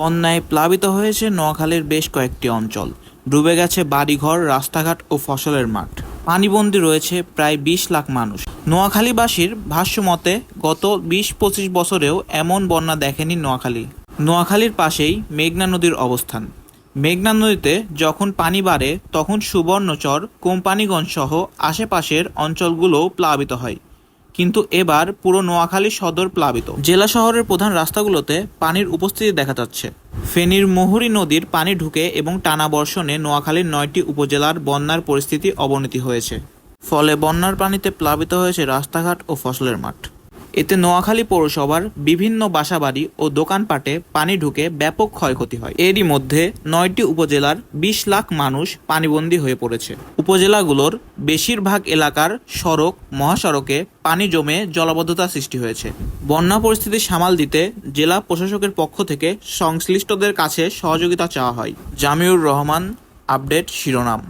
বন্যায় প্লাবিত হয়েছে নোয়াখালীর বেশ কয়েকটি অঞ্চল। ডুবে গেছে বাড়িঘর, রাস্তাঘাট ও ফসলের মাঠ। পানিবন্দী রয়েছে প্রায় বিশ লাখ মানুষ। নোয়াখালীবাসীর ভাষ্যমতে গত বিশ পঁচিশ বছরেও এমন বন্যা দেখেনি নোয়াখালী। নোয়াখালীর পাশেই মেঘনা নদীর অবস্থান। মেঘনা নদীতে যখন পানি বাড়ে, তখন সুবর্ণচর কোম্পানিগঞ্জ সহ আশেপাশের অঞ্চলগুলোও প্লাবিত হয়। কিন্তু এবার পুরো নোয়াখালী সদর প্লাবিত। জেলা শহরের প্রধান রাস্তাগুলোতে পানির উপস্থিতি দেখা যাচ্ছে। ফেনীর মুহুরী নদীর পানি ঢুকে এবং টানা বর্ষণে নোয়াখালীর নয়টি উপজেলার বন্যার পরিস্থিতি অবনতি হয়েছে। ফলে বন্যার পানিতে প্লাবিত হয়েছে রাস্তাঘাট ও ফসলের মাঠ। এতে নোয়াখালী পৌরসভার বিভিন্ন বাসাবাড়ি ও দোকানপাটে পানি ঢুকে ব্যাপক ক্ষয়ক্ষতি হয়। এরই মধ্যে নয়টি উপজেলার বিশ লাখ মানুষ পানিবন্দী হয়ে পড়েছে। উপজেলাগুলোর বেশিরভাগ এলাকার সড়ক, মহাসড়কে পানি জমে জলাবদ্ধতা সৃষ্টি হয়েছে। বন্যা পরিস্থিতি সামাল দিতে জেলা প্রশাসকের পক্ষ থেকে সংশ্লিষ্টদের কাছে সহযোগিতা চাওয়া হয়। জামিউর রহমান, আপডেট শিরোনাম।